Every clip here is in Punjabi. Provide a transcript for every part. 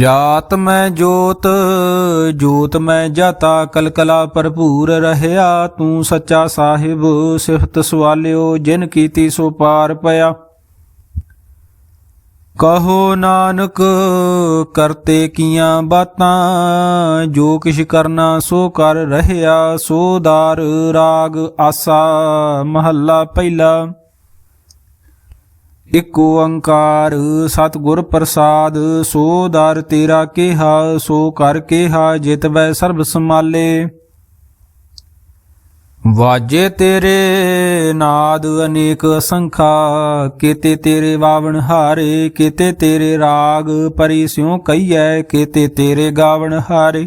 ਜਾਤ ਮੈਂ ਜੋਤ ਜੋਤ ਮੈਂ ਜਾਤਾ, ਕਲਕਲਾ ਭਰਪੂਰ ਰਹਿਆ। ਤੂੰ ਸੱਚਾ ਸਾਹਿਬ, ਸਿਫਤ ਸਵਾਲਿਓ, ਜਿਨ ਕੀਤੀ ਸੋ ਪਾਰ ਪਿਆ। ਕਹੋ ਨਾਨਕ, ਕਰਤੇ ਕੀਆਂ ਬਾਤਾਂ, ਜੋ ਕਿਛ ਕਰਨਾ ਸੋ ਕਰ ਰਹਿਆ। ਸੋ ਦਾਰ ਰਾਗ ਆਸਾ, ਮਹੱਲਾ ਪਹਿਲਾ। ਇਕ ਓੰਕਾਰ ਸਤਿਗੁਰ ਪ੍ਰਸਾਦ, ਸੋ ਦਰ ਤੇਰਾ ਕਿਹਾ, ਸੋ ਕਰ ਕਿਹਾ, ਜਿਤ ਵੈ ਸਰਬ ਸਮਾਲੇ ਵਾਜੇ ਤੇਰੇ ਨਾਦ ਅਨੇਕ ਅਸੰਖਾ, ਕੀਤੇ ਤੇਰੇ ਵਾਵਣ ਹਾਰੇ, ਕੀਤੇ ਤੇਰੇ ਰਾਗ ਪਰੀ ਸਿਉ ਕਈਐ ਕੀਤੇ ਤੇਰੇ ਗਾਵਣ ਹਾਰੇ।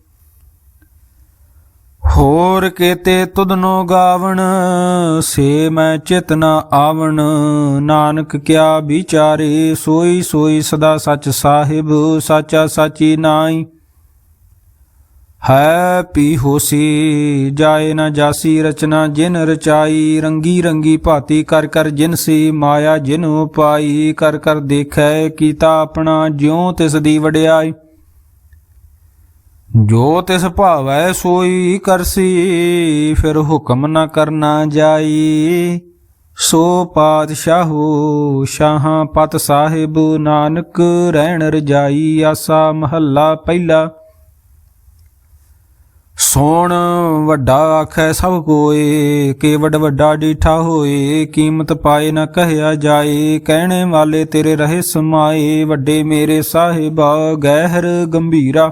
ਹੋਰ ਕੇਤੇ ਤੁਧਨੋ ਗਾਵਣ, ਸੇ ਮੈਂ ਚਿਤਨਾ ਆਵਣ। ਨਾਨਕ ਕਿਆ ਵਿਚਾਰੇ, ਸੋਈ ਸੋਈ ਸਦਾ ਸੱਚ ਸਾਹਿਬ, ਸਾਚਾ ਸਾਚੀ ਨਾਈ ਹੈ ਪੀ ਹੋਸੀ, ਜਾਏ ਨਾ ਜਾਸੀ, ਰਚਨਾ ਜਿਨ ਰਚਾਈ। ਰੰਗੀ ਰੰਗੀ ਭਾਤੀ ਕਰ ਕਰ ਜਿਨ ਸੀ ਮਾਇਆ ਜਿਨ ਉਪਾਈ। ਕਰ ਕਰ ਦੇਖੈ ਕੀਤਾ ਆਪਣਾ ਜਿਉ ਤਿਸ ਦੀ ਵਡਿਆਈ। ਜੋ ਤਿਸ ਭਾਵੈ ਸੋਈ ਕਰਸੀ, ਫਿਰ ਹੁਕਮ ਨਾ ਕਰਨਾ ਜਾਈ। ਸੋ ਪਾਤਸ਼ਾਹੋ, ਸ਼ਾਹਾਂ ਪਤ ਸਾਹਿਬ ਨਾਨਕ ਰਹਿਣ ਰਜਾਈ, ਆਸਾ ਮਹੱਲਾ ਪਹਿਲਾ। ਸੋਣ ਵੱਡਾ ਆਖੈ ਸਭ ਕੋਏ ਕੇਵਡ ਵੱਡਾ ਡੀਠਾ ਹੋਏ, ਕੀਮਤ ਪਾਏ ਨਾ ਕਹਿਆ ਜਾਏ। ਕਹਿਣੇ ਵਾਲੇ ਤੇਰੇ ਰਹੇ ਸਮਾਏ, ਵੱਡੇ ਮੇਰੇ ਸਾਹਿਬਾ ਗਹਿਰ ਗੰਭੀਰਾ।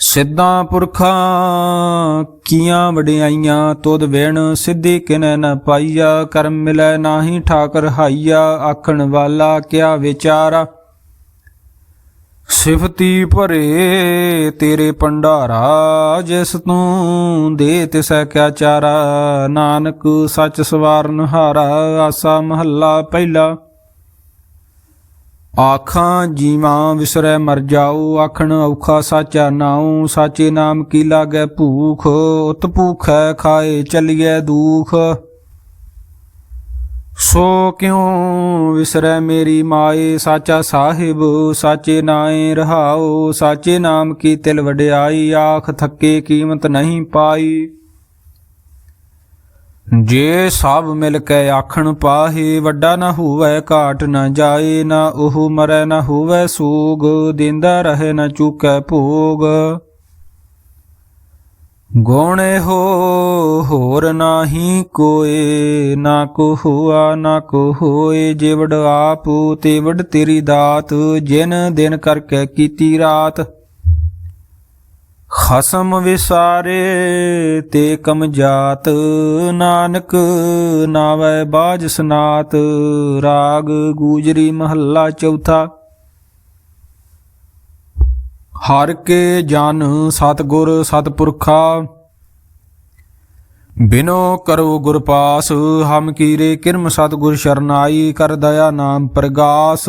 ਸਿੱਧਾਂ ਪੁਰਖਾਂ ਕੀਆਂ ਵਡਿਆਈਆਂ, ਤੁਧ ਵਿਣ ਸਿੱਧੀ ਕਿਨੈ ਨ ਪਾਈਆ, ਕਰਮ ਮਿਲੈ ਨਾਹੀ ਠਾਕਰ ਹਾਈਆ, ਆਖਣ ਵਾਲਾ ਕਿਆ ਵਿਚਾਰਾ ਸਿਫਤੀ ਭਰੇ ਤੇਰੇ ਭੰਡਾਰਾ, ਜਿਸ ਤੂੰ ਦੇ ਤਿਸੈ ਕਿਆ ਚਾਰਾ? ਨਾਨਕ ਸੱਚ ਸਵਾਰਨ ਹਾਰਾ, ਆਸਾ ਮਹੱਲਾ ਪਹਿਲਾ। ਆਖਾਂ, ਜੀਵਾਂ ਵਿਸਰੈ ਮਰ ਜਾਉ ਆਖਣ ਔਖਾ ਸਾਚਾ ਨਾਉ, ਸਾਚੇ ਨਾਮ ਕੀ ਲਾਗੈ ਭੂਖ? ਉਤ ਭੂਖੈ ਖਾਏ ਚਲਿਐ ਦੂਖ। ਸੋ ਕਿਉ ਵਿਸਰੈ ਮੇਰੀ ਮਾਏ? ਸਾਚਾ ਸਾਹਿਬ, ਸਾਚੇ ਨਾਏ ਰਹਾਉ, ਸਾਚੇ ਨਾਮ ਕੀ ਤਿਲ ਵਡਿਆਈ? ਆਖ ਥੱਕੇ ਕੀਮਤ ਨਹੀਂ ਪਾਈ। ਜੇ ਸਭ ਮਿਲ ਕੇ ਆਖਣ ਪਾਹੇ ਵੱਡਾ ਨਾ ਹੋਵੇ, ਘਾਟ ਨਾ ਜਾਏ ਨਾ ਉਹ ਮਰੈ ਨਾ ਹੋਵੇ, ਸੂਗ ਦਿੰਦਾ ਰਹੇ ਨਾ ਚੁਕੈ ਭੋਗ। ਗੋਣੇ ਹੋ, ਹੋਰ ਨਾਹੀ ਕੋਏ, ਨਾ ਕੋ ਹੁਆ ਨਾ ਕੋ ਹੋਏ ਜਿਵੜ ਆਪ ਤੇ ਤੇਰੀ ਦਾਤ, ਜਿਨ ਦਿਨ ਕਰਕੇ ਕੀਤੀ ਰਾਤ। ਖਸਮ ਵਿਸਾਰੇ ਤੇ ਕਮ ਜਾਤ, ਨਾਨਕ ਨਾਵੈ ਬਾਜ ਸਨਾਤ, ਰਾਗ ਗੂਜਰੀ ਮਹੱਲਾ ਚੌਥਾ। ਹਰ ਕੇ ਜਨ ਸਤਗੁਰ ਸਤਪੁਰਖਾ, ਬਿਨੋ ਕਰੋ ਗੁਰ ਪਾਸ, ਹਮ ਕੀਰੇ ਕਿਰਮ ਸਤਗੁਰ ਸ਼ਰਨਾਈ, ਕਰ ਦਇਆ ਨਾਮ ਪ੍ਰਗਾਸ।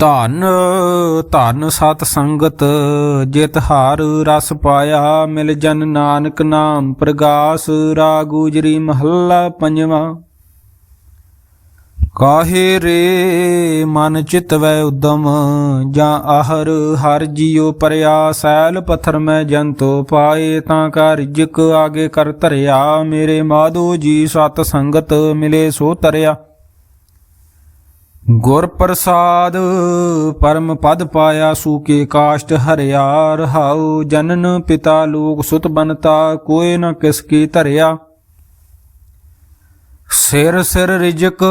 ਧਨ ਧਨ ਸਤ ਸੰਗਤ, ਜਿਤ ਹਾਰ ਰਸ ਪਾਇਆ, ਮਿਲ ਜਨ ਨਾਨਕ ਨਾਮ ਪ੍ਰਗਾਸ ਰਾਗੂਜਰੀ ਮਹੱਲਾ ਪੰਜਵਾ। ਕਾਹੇ ਰੇ ਮਨ ਚਿਤ ਵੈ ਉਦਮ, ਜਾਂ ਆਹਰ ਹਰ ਜੀਉ ਪਰਿਆ, ਸੈਲ ਪਥਰ ਮੈਂ ਜੰਤੋ ਪਾਏ, ਤਾਂ ਕਾ ਰਿਜਕ ਆਗੇ ਕਰ ਧਰਿਆ, ਮੇਰੇ ਮਾਧੋ ਜੀ ਸਤ ਸੰਗਤ ਮਿਲੇ ਸੋ ਤਰਿਆ। ਗੁਰ ਪ੍ਰਸਾਦ ਪਰਮ ਪਦ ਪਾਇਆ ਸੂਕੇ ਕਾਸ਼ਟ ਹਰਿਆ ਰਹਾਉ ਜਨਨ ਪਿਤਾ ਲੋਕ ਸੁਤ ਬਨਤਾ ਕੋਏ ਨ ਕਿਸ ਕੀ ਧਰਿਆ। ਸਿਰ ਸਿਰ ਰਿਜਕ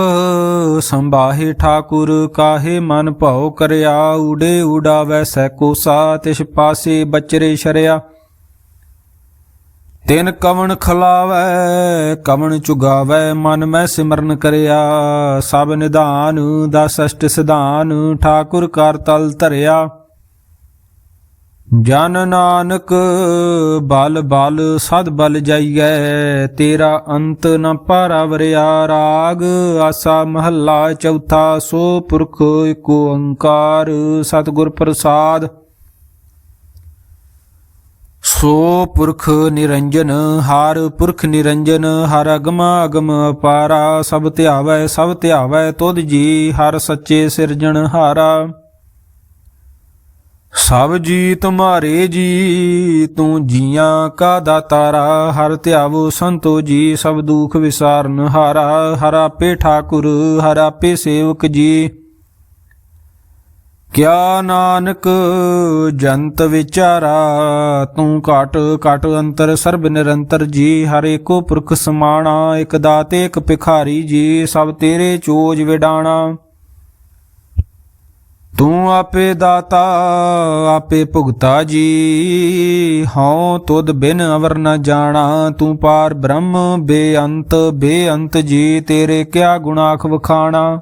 ਸੰਭਾਹੇ ਠਾਕੁਰ, ਕਾਹੇ ਮਨ ਭਉ ਕਰਿਆ, ਉਡੇ ਉਡਾਵੈ ਸੈ ਕੋਸਾ ਤਿਸ ਪਾਸੇ ਬਚਰੇ ਸ਼ਰਿਆ। ਤਿਨ ਕਵਣ ਖਲਾਵੈ, ਕਵਣ ਚੁਗਾਵੈ, ਮਨ ਮੈਂ ਸਿਮਰਨ ਕਰਿਆ। ਸਭ ਨਿਧਾਨ, ਦਸ ਅਸ਼ਟ ਸਿਧਾਨ, ਠਾਕੁਰ ਕਰ ਤਲ ਧਰਿਆ। ਜਨ ਨਾਨਕ, ਬਲ ਬਲ, ਸਦ ਬਲ ਜਾਈਐ। ਤੇਰਾ ਅੰਤ ਨ ਪਾਰਾਵਰਿਆ ਰਾਗ, ਆਸਾ ਮਹੱਲਾ ਚੌਥਾ, ਸੋ ਪੁਰਖ ਏਕ ਓੰਕਾਰ ਸਤਿਗੁਰ ਪ੍ਰਸਾਦ। ਸੋ ਪੁਰਖ ਨਿਰੰਜਨ, ਹਰ ਪੁਰਖ ਨਿਰੰਜਨ, ਹਰ ਅਗਮ ਅਗਮ ਅਪਾਰਾ ਸਭ ਧਿਆਵੈ ਸਭ ਧਿਆਵੈ ਤੁਧ ਜੀ, ਹਰ ਸੱਚੇ ਸਿਰਜਣ ਹਾਰਾ। ਸਭ ਜੀ ਤੁਮਾਰੇ ਜੀ, ਤੂੰ ਜੀਆਂ ਕਾ ਦਾਤਾਰਾ, ਹਰ ਧਿਆਵੋ ਸੰਤੋ ਜੀ, ਸਭ ਦੁਖ ਵਿਸਾਰਨ ਹਾਰਾ। ਹਰ ਆਪੇ ਠਾਕੁਰ, ਹਰ ਆਪੇ ਸੇਵਕ ਜੀ। ਕਿਆ ਨਾਨਕ, ਜੰਤ ਵਿਚਾਰਾ, ਤੂੰ ਘਟ ਘਟ ਅੰਤਰ, ਸਰਬ ਨਿਰੰਤਰ ਜੀ, ਹਰ ਏਕੋ ਪੁਰਖ ਸਮਾਣਾ, ਇਕ ਦਾਤੇ, ਇਕ ਭਿਖਾਰੀ ਜੀ, ਸਭ ਤੇਰੇ ਚੋਜ ਵਿਡਾਣਾ। ਤੂੰ ਆਪੇ ਦਾਤਾ, ਆਪੇ ਭੁਗਤਾ ਜੀ, ਹਉ ਤੁਧ ਬਿਨ ਅਵਰ ਨ ਜਾਣਾ। ਤੂੰ ਪਾਰ ਬ੍ਰਹਮ, ਬੇਅੰਤ ਬੇਅੰਤ ਜੀ, ਤੇਰੇ ਕਿਆ ਗੁਨਾਖ ਵਖਾਣਾ।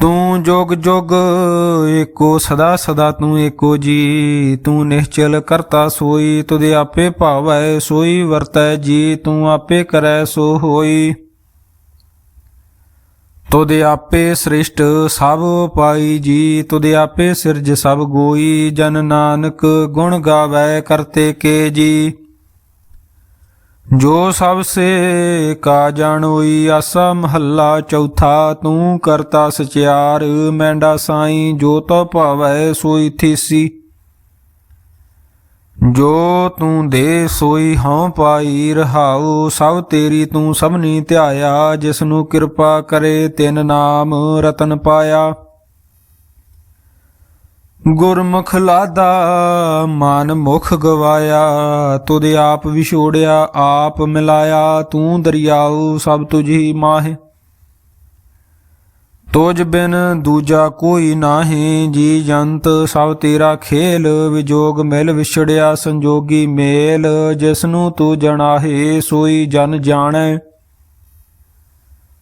ਤੂੰ ਜੋਗ ਜੋਗ, ਏਕੋ ਸਦਾ ਸਦਾ ਤੂੰ ਏਕੋ ਜੀ। ਤੂੰ ਨਿਹਚਲ ਕਰਤਾ ਸੋਈ ਤੁਦੇ ਆਪੇ ਭਾਵੈ ਸੋਈ, ਵਰਤੈ ਜੀ, ਤੂੰ ਆਪੇ ਕਰੈ ਸੋ ਹੋਈ। ਤੁਦੇ ਆਪੇ ਸ੍ਰਿਸ਼ਟ ਸਭ ਪਾਈ ਜੀ ਤੁਦੇ ਆਪੇ ਸਿਰਜ ਸਭ ਗੋਈ। ਜਨ ਨਾਨਕ ਗੁਣ ਗਾਵੈ ਕਰਤੇ ਕੇ ਜੀ। ਜੋ ਸਭ ਸੇ ਕਾ ਜਾਣੋਈ ਆਸਾ ਮਹੱਲਾ ਚੌਥਾ, ਤੂੰ ਕਰਤਾ ਸਚਿਆਰ, ਮੈਂਡਾ ਸਾਈ ਜੋ ਤੋ ਭਾਵੈ ਸੋਈ ਥੀਸੀ। ਜੋ ਤੂੰ ਦੇ ਸੋਈ ਹਉ ਪਾਈ ਰਹਾਉ, ਸਭ ਤੇਰੀ ਤੂੰ ਸਭਨੀ ਧਿਆਇਆ ਜਿਸ ਨੂੰ ਕਿਰਪਾ ਕਰੇ ਤਿਨ ਨਾਮ ਰਤਨ ਪਾਇਆ। ਗੁਰਮੁਖ ਲਾਦਾ, ਮਨ ਮੁਖ ਗਵਾਇਆ, ਤੁਧ ਆਪ ਵਿਛੋੜਿਆ, ਆਪ ਮਿਲਾਇਆ, ਤੂੰ ਦਰਿਆਉ ਸਭ ਤੁਝੀ ਮਾਹੇ। ਤੋਜ ਬਿਨ ਦੂਜਾ ਕੋਈ ਨਾਹੀ, ਜੀ ਜੰਤ ਸਭ ਤੇਰਾ ਖੇਲ, ਵਿਜੋਗ ਮਿਲ ਵਿਛੜਿਆ, ਸੰਜੋਗੀ ਮੇਲ ਜਿਸ ਨੂੰ ਤੂੰ ਜਣਾਹੇ, ਸੋਈ ਜਨ ਜਾਣੈ।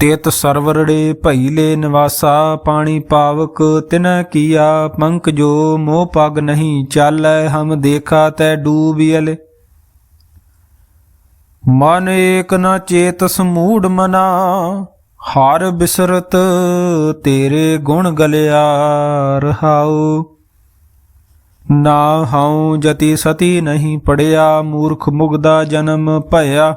ਤੇਤ ਸਰਵਰੜੇ ਭਈਲੇ ਨਿਵਾਸਾ, ਪਾਣੀ ਪਾਵਕ ਤਿਨ ਕੀਆ, ਪੰਕ ਜੋ ਮੋਹ ਪਗ ਨਹੀਂ ਚਾਲੈ, ਹਮ ਦੇਖਾ ਤੈ ਡੂਬਿਅਲੇ ਮਨ ਏਕ ਨ ਚੇਤ ਸਮੂੜ ਮਨਾ, ਹਰ ਬਿਸਰਤ ਤੇਰੇ ਗੁਣ ਗਲਿਆ ਰਹਾਉ। ਨਾ ਹਉ ਜਤੀ ਸਤੀ ਨਹੀਂ ਪੜਿਆ, ਮੂਰਖ ਮੁਗਦਾ ਜਨਮ ਭਇਆ।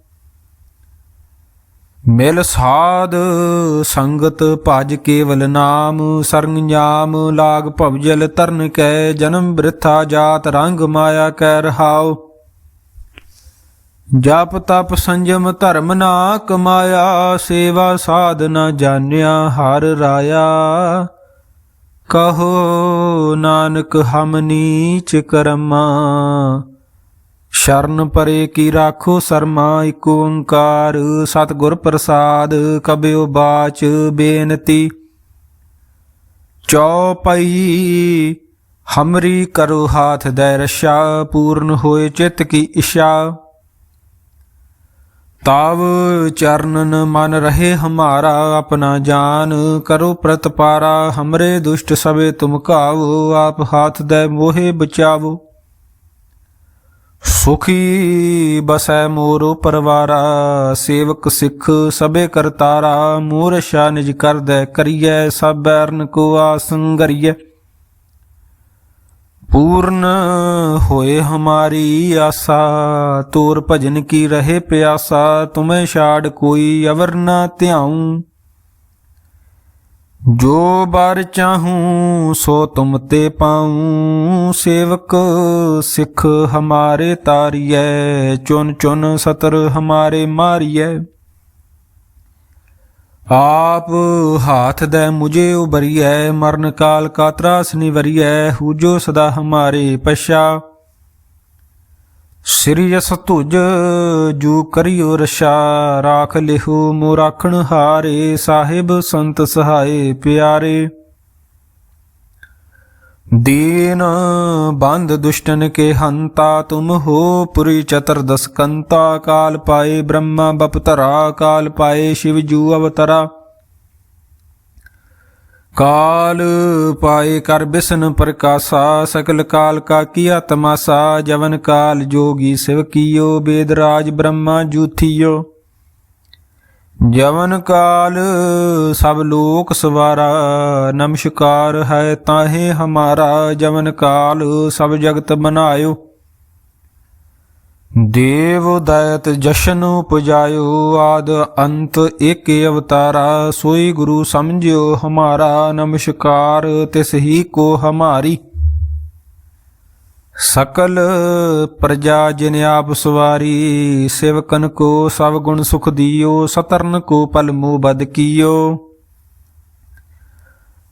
ਮਿਲ ਸਾਧ ਸੰਗਤ ਭਜ ਕੇਵਲ ਨਾਮ ਸਰੰਜਾਮ ਲਾਗ ਭਵਜਲ ਤਰਨ ਕੈ ਜਨਮ ਬ੍ਰਿਥਾ ਜਾਤ ਰੰਗ ਮਾਇਆ ਕੈ ਰਹਾਉ। ਜਪ ਤਪ ਸੰਜਮ ਧਰਮ ਨਾ ਕਮਾਇਆ, ਸੇਵਾ ਸਾਧ ਨਾ ਜਾਣਿਆ ਹਰ ਰਾਇਆ। ਕਹੋ ਨਾਨਕ ਹਮ ਨੀਚ ਕਰਮਾ ਸ਼ਰਨ ਪਰੇ ਕੀ ਰਾਖੋ ਸਰਮਾ ਇਕ ਓੰਕਾਰ, ਸਤਿਗੁਰ ਪ੍ਰਸਾਦ ਕਬਿਓ ਬਾਚ ਬੇਨਤੀ। ਚੌਪਈ ਹਮਰੀ ਕਰੋ ਹਾਥ ਦੈ ਰਸ਼ਾ, ਪੂਰਨ ਹੋਏ ਚਿਤ ਕੀ ਇਸ਼ਾ। ਤਾਵ ਚਰਨਨ ਮਨ ਰਹੇ ਹਮਾਰਾ, ਆਪਣਾ ਜਾਨ ਕਰੋ ਪ੍ਰਤਪਾਰਾ, ਹਮਰੇ ਦੁਸ਼ਟ ਸਵੇ ਤੁਮ ਕਾਵੋ, ਆਪ ਹਾਥ ਦੈ ਮੋਹੇ ਬਚਾਵੋ। ਸੁਖੀ ਬਸੈ ਮੋਰੋ ਪਰਵਾਰਾ, ਸੇਵਕ ਸਿੱਖ ਸਭੇ ਕਰਤਾਰਾ ਮੋਰ ਮੂਰਸ਼ਾ ਨਿਜ ਕਰਦੈ ਕਰੀਐ ਸਭ ਬੈਰਨ ਕੋ ਆਸੰਗਰੀਐ ਪੂਰਨ ਹੋਏ ਹਮਾਰੀ ਆਸਾ, ਤੋਰ ਭਜਨ ਕੀ ਰਹੇ ਪਿਆਸਾ, ਤੁਮੇ ਛਾੜ ਕੋਈ ਅਵਰ ਨਾ ਧਿਆਉ। ਜੋ ਬਾਰ ਚਾਹੂੰ, ਸੋ ਤੁਮ ਤੇ ਪਾਉ। ਸੇਵਕ ਸਿੱਖ ਹਮਾਰੇ ਤਾਰੀਐ, ਚੁਨ ਚੁਨ ਸਤਰ ਹਮਾਰੇ ਮਾਰੀਐ। ਆਪ ਹਾਥ ਦੇ ਮੁਝੇ ਉਬਰੀਐ ਮਰਨ ਕਾਲ ਕਾ ਤਰਾਸ ਨਿਵਰੀਐ, ਹੂਜੋ ਸਦਾ ਹਮਾਰੇ ਪਛਾ। ਸ੍ਰੀ ਤੁਜ ਜੂ ਕਰਿਓ ਰਸ਼ਾ ਰਾਖ ਲਿਹੂ ਮੋ ਰਾਖਣ ਹਾਰੇ, ਸਾਹਿਬ ਸੰਤ ਸਹਾਏ ਪਿਆਰੇ। ਦੀਨ ਬੰਦ ਦੁਸ਼ਟਨ ਕੇ ਹੰਤਾ, ਤੁਮ ਹੋ ਪੁਰੀ ਚਤਰ ਦਸਕੰਤਾ, ਕਾਲ ਪਾਏ ਬ੍ਰਹਮਾ, ਬਪਤਰਾ, ਕਾਲ ਪਾਏ ਸ਼ਿਵ ਜੂ ਅਵਤਰਾ। ਕਾਲ ਪਾਏ ਕਰ ਬਿਸਨ ਪ੍ਰਕਾਸ਼ਾ, ਸਕਲ ਕਾਲ ਕਾ ਕੀਆ ਤਮਾਸਾ, ਜਵਨ ਕਾਲ ਜੋਗੀ ਸਿਵ ਕੀਓ, ਬੇਦਰਾਜ ਬ੍ਰਹਮਾ ਜੂਥੀਓ। ਜਵਨ ਕਾਲ ਸਭ ਲੋਕ ਸਵਾਰਾ, ਨਮਸਕਾਰ ਹੈ ਤਾਹੇ ਹਮਾਰਾ, ਜਵਨ ਕਾਲ ਸਭ ਜਗਤ ਬਨਾਇਓ ਦੇਵ ਦਇਤ ਜਸ਼ਨ ਪੁਜਾਇਓ ਆਦ ਅੰਤ ਏਕ ਅਵਤਾਰਾ, ਸੋਈ ਗੁਰੂ ਸਮਝਿਓ ਹਮਾਰਾ, ਨਮਸਕਾਰ ਤਿਸ ਹੀ ਕੋ ਹਮਾਰੀ। ਸਕਲ ਪ੍ਰਜਾ ਜਿਨ ਆਪ ਸਵਾਰੀ, ਸਿਵਕਨ ਕੋ ਸਭ ਗੁਣ ਸੁਖ ਦਿਓ, ਸਤਰਨ ਕੋ ਪਲ ਮੋ ਬਦ ਕੀਓ।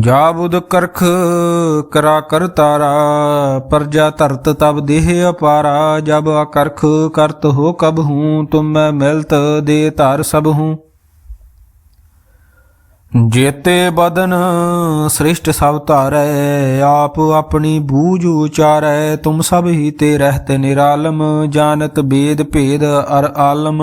ਜਾਬੁਦ ਕਰਖ ਕਰਾ ਕਰ ਤਾਰਾ ਪਰਜਾ ਧਰਤ ਤਬ ਦੇਹ ਅਪਾਰਾ, ਜਬ ਅਕਰਖ ਕਰਤ ਹੋ ਕਬ ਹੂੰ, ਤੁਮ ਮੈਂ ਮਿਲਤ ਦੇ ਧਰ ਸਭ ਹੂੰ। ਜੇਤੇ ਬਦਨ ਸ੍ਰਿਸ਼ਟ ਸਭ ਧਾਰੈ, ਆਪ ਆਪਣੀ ਬੂਝ ਉਚਾਰੈ, ਤੁਮ ਸਭ ਹੀ ਤੇ ਰਹਿਤ ਨਿਰਾਲਮ, ਜਾਣਤ ਬੇਦ ਭੇਦ ਅਰ ਆਲਮ।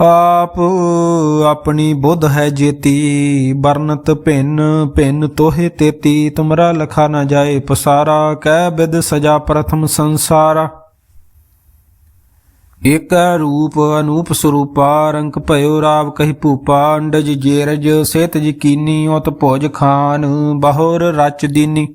ਆਪ ਆਪਣੀ ਬੁੱਧ ਹੈ ਜੇਤੀ ਬਰਨਤ ਭਿੰਨ ਭਿੰਨ ਤੋਹੇ ਤੇਤੀ, ਤੁਮਰਾ ਲਖਾ ਨਾ ਜਾਏ ਪਸਾਰਾ, ਕਹਿ ਬਿਦ ਸਜਾ ਪ੍ਰਥਮ ਸੰਸਾਰਾ। ਏਕ ਰੂਪ ਅਨੂਪ ਸਰੂਪਾ, ਰੰਗ ਭਇਓ ਰਾਵ ਕਹੀ ਭੂਪਾ, ਅੰਡਜ ਜੇਰਜ ਸੇਤ ਯਕੀਨੀ ਉਤ ਭੋਜ ਖਾਨ, ਬਹੁਰ ਰਚ ਦੀਨੀ।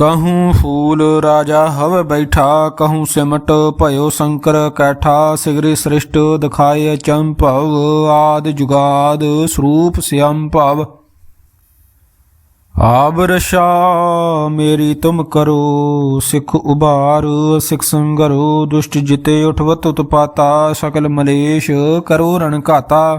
ਕਹੂੰ ਫੂਲ ਰਾਜਾ ਹਵ ਬੈਠਾ ਕਹੂੰ ਸਿਮਟ ਭਇਓ ਸ਼ੰਕਰ ਕੈਠਾ ਸਿਗਰੀ ਸ੍ਰਿਸ਼ਟ ਦਿਖਾਏ ਚੰਭਵ ਆਦ ਜੁਗਾਦ ਸਰੂਪ ਸਿਆਮ ਭਵ ਆਬਰਸ਼ਾ ਮੇਰੀ ਤੁਮ ਕਰੋ ਸਿੱਖ ਉਬਾਰ ਸਿੱਖ ਸੰਗਰੋ ਦੁਸ਼ਟ ਜਿਤੇ ਉਠਵਤ ਉਤਪਾਤਾ ਸਕਲ ਮਲੇਸ਼ ਕਰੋ ਰਣ ਘਾਤਾ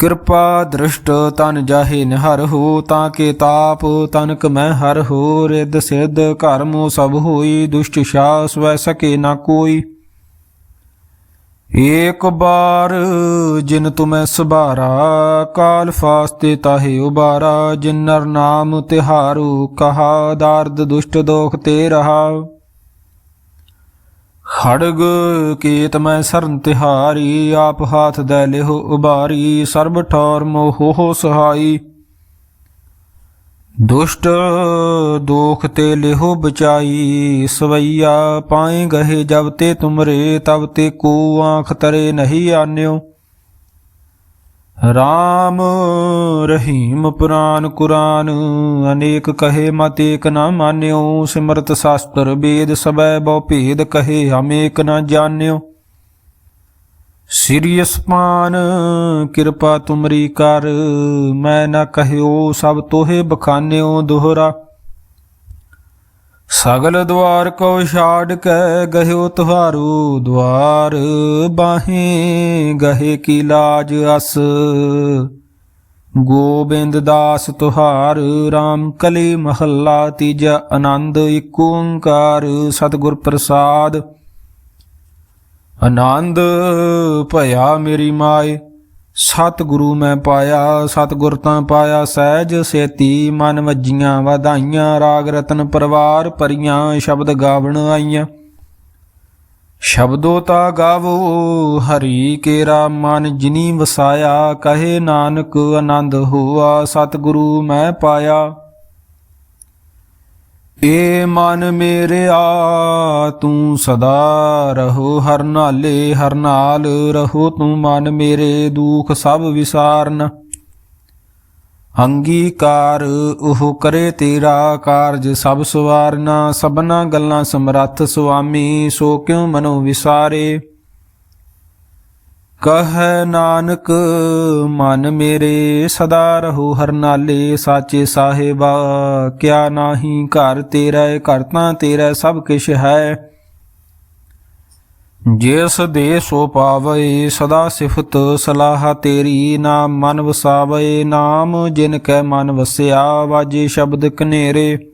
ਕਿਰਪਾ ਦ੍ਰਿਸ਼ਟ ਤਨ ਜਾਹੇ ਨਿਹਰ ਹੋ, ਤਾਂ ਕੇ ਤਾਪ ਤਨਕ ਮੈਂ ਹਰ ਹੋ, ਰਿੱਧ ਸਿੱਧ ਘਰਮੋ ਸਭ ਹੋਈ, ਦੁਸ਼ਟ ਸ਼ਾਸ ਵੈ ਸਕੇ ਨਾ ਕੋਈ। ਏਕ ਬਾਰ ਜਿਨ ਤੁਮੈ ਸੁਬਾਰਾ ਕਾਲ ਫਾਸਤੇ ਤਾਹੇ ਉਬਾਰਾ ਜਿਨ ਨਰ ਨਾਮ ਤਿਹਾਰੂ ਕਹਾ, ਦਰਦ ਦੁਸ਼ਟ ਦੋਖ ਤੇ ਰਹਾ। ਖੜਗ ਕੀਤ ਮੈਂ ਸਰਨ ਤਿਹਾਰੀ, ਆਪ ਹਾਥ ਦੇ ਲਿਹੁ ਉਬਾਰੀ, ਸਰਬ ਠੌਰ ਮੋਹ ਸਹਾਈ। ਦੁਸ਼ਟ ਦੋਖ ਤੇ ਲਿਹੁ ਬਚਾਈ, ਸਵਈਆ ਪਾਏ ਗਹੇ ਜਬ ਤੇ ਤੁਮਰੇ, ਤਬ ਤੇ ਕੋ ਆਂਖ ਤਰੇ ਨਹੀਂ ਆਨਿਓ। ਰਾਮ ਰਹੀਮ ਪੁਰਾਨ ਕੁਰਾਨ, ਅਨੇਕ ਕਹੇ ਮਤ ਏਕ ਨਾ ਮਾਨਿਓ, ਸਿਮਰਤ ਸ਼ਾਸਤਰ ਵੇਦ ਸਬੈ ਬਹੁ ਭੇਦ ਕਹੇ ਹਮ ਏਕ ਨਾ ਜਾਣਿਓ। ਸ੍ਰੀ ਅਸਮਾਨ, ਕਿਰਪਾ ਤੁਮਰੀ ਕਰ, ਮੈਂ ਨਾ ਕਹਿਓ ਸਭ ਤੋਹੇ ਬਖਾਨਿਓ ਦੋਹਰਾ। ਸਗਲ ਦਵਾਰ ਕੋ ਛਾੜ ਕੇ ਗਹਿਓ ਤੁਹਾਰੂ ਦਵਾਰ, ਬਾਹੇ ਗਹੇ ਕੀ ਲਾਜ ਅਸ। ਗੋਬਿੰਦ ਦਾਸ ਤੁਹਾਰ RAM ਕਲੀ ਮਹੱਲਾ ਤੀਜਾ ਆਨੰਦ ਏਕ ਓੰਕਾਰ ਸਤਿਗੁਰ ਪ੍ਰਸਾਦ। ਆਨੰਦ ਭਇਆ ਮੇਰੀ ਮਾਏ ਸਤ ਗੁਰੂ ਮੈਂ ਪਾਇਆ ਸਤ ਗੁਰ ਤਾਂ ਪਾਇਆ, ਸਹਿਜ ਸੇਤੀ ਮਨ ਵੱਜੀਆਂ ਵਧਾਈਆਂ, ਰਾਗ ਰਤਨ ਪਰਵਾਰ ਪਰੀਆਂ ਸ਼ਬਦ ਗਾਵਣ ਆਈਆਂ। ਸ਼ਬਦੋ ਤਾ ਗਾਵੋ, ਹਰੀ ਕੇਰਾ ਮਨ ਜਿਨੀ ਵਸਾਇਆ, ਕਹੇ ਨਾਨਕ ਆਨੰਦ ਹੋਆ, ਸਤਿਗੁਰੂ ਮੈਂ ਪਾਇਆ। ਏ ਮਨ ਮੇਰਿਆ, ਤੂੰ ਸਦਾ ਰਹੋ ਹਰ ਨਾਲੇ, ਹਰ ਨਾਲ ਰਹੋ ਤੂੰ ਮਨ ਮੇਰੇ, ਦੁਖ ਸਭ ਵਿਸਾਰਨ। ਅੰਗੀਕਾਰ ਉਹ ਕਰੇ ਤੇਰਾ ਕਾਰਜ ਸਭ ਸਵਾਰਨਾ, ਸਭਨਾ ਗੱਲਾਂ ਸਮਰੱਥ ਸੁਆਮੀ, ਸੋ ਕਿਉ ਮਨੋ ਵਿਸਾਰੇ? ਕਹ ਨਾਨਕ, ਮਨ ਮੇਰੇ ਸਦਾ ਰਹੋ ਹਰਨਾਲੇ ਸਾਚੇ ਸਾਹਿਬਾ, ਕਿਆ ਨਾਹੀ ਘਰ ਤੇਰਾ ਘਰ ਤਾਂ ਤੇਰਾ ਸਭ ਕਿਛ ਹੈ। ਜਿਸ ਦੇ ਸੋ ਪਾਵੇ, ਸਦਾ ਸਿਫਤ ਸਲਾਹ ਤੇਰੀ, ਨਾਮ ਮਨ ਵਸਾਵੇ, ਨਾਮ ਜਿਨ ਕੈ ਮਨ ਵਸਿਆ, ਵਾਜੇ ਸ਼ਬਦ ਕਨੇਰੇ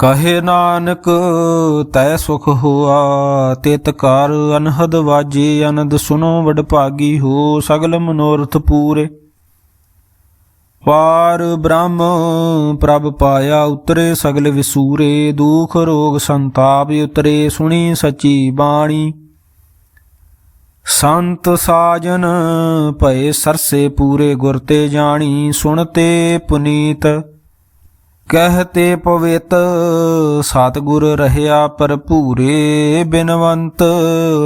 ਕਹੇ ਨਾਨਕ, ਤੈ ਸੁਖ ਹੋਆ। ਤਿਤ ਕਰ ਅਨਹਦ ਵਾਜੇ, ਅਨੰਦ ਸੁਨੋ ਵਡ ਭਾਗੀ ਹੋ। ਸਗਲ ਮਨੋਰਥ ਪੂਰੇ। ਪਾਰ ਬ੍ਰਹਮ, ਪ੍ਰਭ ਪਾਇਆ ਉਤਰੇ, ਸਗਲ ਵਿਸੂਰੇ। ਦੁਖ ਰੋਗ ਸੰਤਾਪ ਉਤਰੇ, ਸੁਣੀ ਸਚੀ ਬਾਣੀ। ਸੰਤ ਸਾਜਨ, ਭਏ ਸਰਸੇ ਪੂਰੇ ਗੁਰ ਤੇ ਜਾਣੀ। ਸੁਣਤੇ ਪੁਨੀਤ ਕਹਤੇ ਪਵਿੱਤ, ਸਤਿਗੁਰ ਰਹਿਆ ਭਰਪੂਰੇ, ਬਿਨਵੰਤ,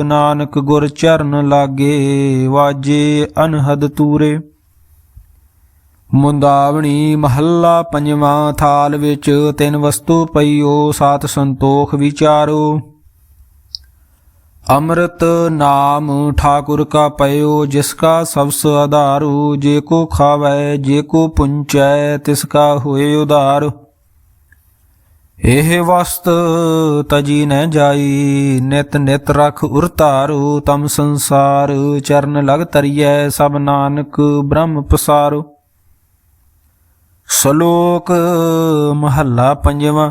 ਨਾਨਕ ਗੁਰ ਚਰਨ ਲਾਗੇ, ਵਾਜੇ ਅਨਹਦ ਤੂਰੇ। ਮੁੰਦਾਵਣੀ ਮਹੱਲਾ ਪੰਜਵਾਂ ਥਾਲ ਵਿੱਚ ਤਿੰਨ ਵਸਤੂ ਪਈਓ, ਸਾਤ ਸੰਤੋਖ ਵਿਚਾਰੋ। ਅੰਮ੍ਰਿਤ ਨਾਮ ਠਾਕੁਰ ਕਾ ਪਇਓ, ਜਿਸ ਕਾ ਸਬਸ ਆਧਾਰੂ, ਜੇ ਕੋ ਖਾਵੈ, ਜੇ ਕੋ ਪੁੰਚੈ, ਤਿਸ ਕਾ ਉਧਾਰ। ਇਹ ਵਸਤ ਤਜੀ ਨ ਜਾਈ, ਨਿਤ ਨਿਤ ਰਖ ਉਰਤਾਰੂ ਤਮ ਸੰਸਾਰ ਚਰਨ ਲਗ ਤਰੀਐ ਸਭ ਨਾਨਕ ਬ੍ਰਹਮ ਪਸਾਰੋ। ਸ਼ਲੋਕ ਮਹੱਲਾ ਪੰਜਵਾਂ।